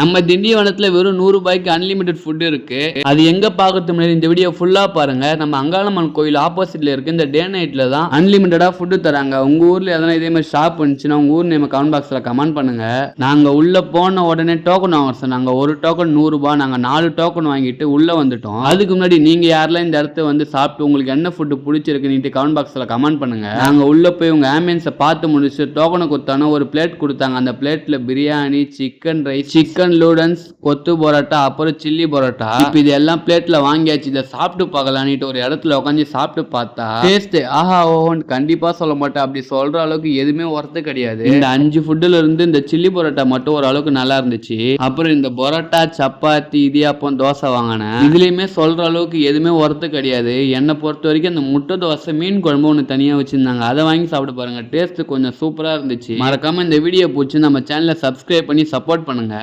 நம்ம திண்டிவனத்தில் வெறும் நூறுரூபாய்க்கு unlimited unlimited food இருக்குது அது எங்கே பார்க்கறது முன்னாடி இந்த வீடியோ ஃபுல்லாக பாருங்கள் நம்ம அங்காளம்மன் கோயில் ஆப்போசிட்டில் இருக்குது இந்த டே நைட்டில் தான் அன்லிமிட்டடாக ஃபுட்டு தராங்க. உங்கள் ஊரில் எதனா இதே மாதிரி ஷாப் இருந்துச்சுன்னா உங்கள் ஊர் நேம் கமெண்ட் பாக்ஸில் கமெண்ட் பண்ணுங்கள் நாங்கள் உள்ளே போன உடனே டோக்கன் வாங்க நாங்கள் ஒரு டோக்கன் நூறுரூபா நாங்கள் நாலு டோக்கன் வாங்கிட்டு உள்ளே வந்துட்டோம். அதுக்கு முன்னாடி நீங்கள் யாரெல்லாம் இந்த இடத்த வந்து சாப்பிட்டு உங்களுக்கு என்ன ஃபுட்டு பிடிச்சிருக்குன்னு கமெண்ட் பாக்ஸில் கமெண்ட் பண்ணுங்கள் நாங்கள் உள்ளே போய் உங்கள் ஆம்பியன்ஸை பார்த்து முடிச்சு டோக்கனை கொடுத்தானோ ஒரு பிளேட் கொடுத்தாங்க. அந்த பிளேட்டில் பிரியாணி சிக்கன் ரைஸ் சிக்கன் லூடன்ஸ் கொத்து பரோட்டா அப்புறம் சில்லி பரோட்டா. இப்போ இது எல்லாம் பிளேட்ல வாங்கியாச்சு. இதை சாப்பிட்டு பார்க்கலான்ட்டு ஒரு இடத்துல உட்காந்து சாப்பிட்டு பார்த்தா டேஸ்ட் ஆஹா ஓஹோன்னு கண்டிப்பா சொல்ல மாட்டேன் அப்படி சொல்ற அளவுக்கு எதுவுமே ஒர்த்து கிடையாது. இந்த அஞ்சு ஃபுட்டுல இருந்து இந்த சில்லி பரோட்டா மட்டும் ஓரளவுக்கு நல்லா இருந்துச்சு. அப்புறம் இந்த பரோட்டா சப்பாத்தி இடியாப்பம் தோசை வாங்கினேன். இதுலயுமே சொல்ற அளவுக்கு எதுவுமே ஒர்த்து கிடையாது. என்னை பொறுத்த வரைக்கும் அந்த முட்டை தோசை மீன் குழம்பு ஒன்று தனியா வச்சிருந்தாங்க. அதை வாங்கி சாப்பிட்டு பாருங்க. டேஸ்ட் கொஞ்சம் சூப்பரா இருந்துச்சு. மறக்காம இந்த வீடியோ பிடிச்சி நம்ம சேனலை சப்ஸ்கிரைப் பண்ணி சப்போர்ட் பண்ணுங்க.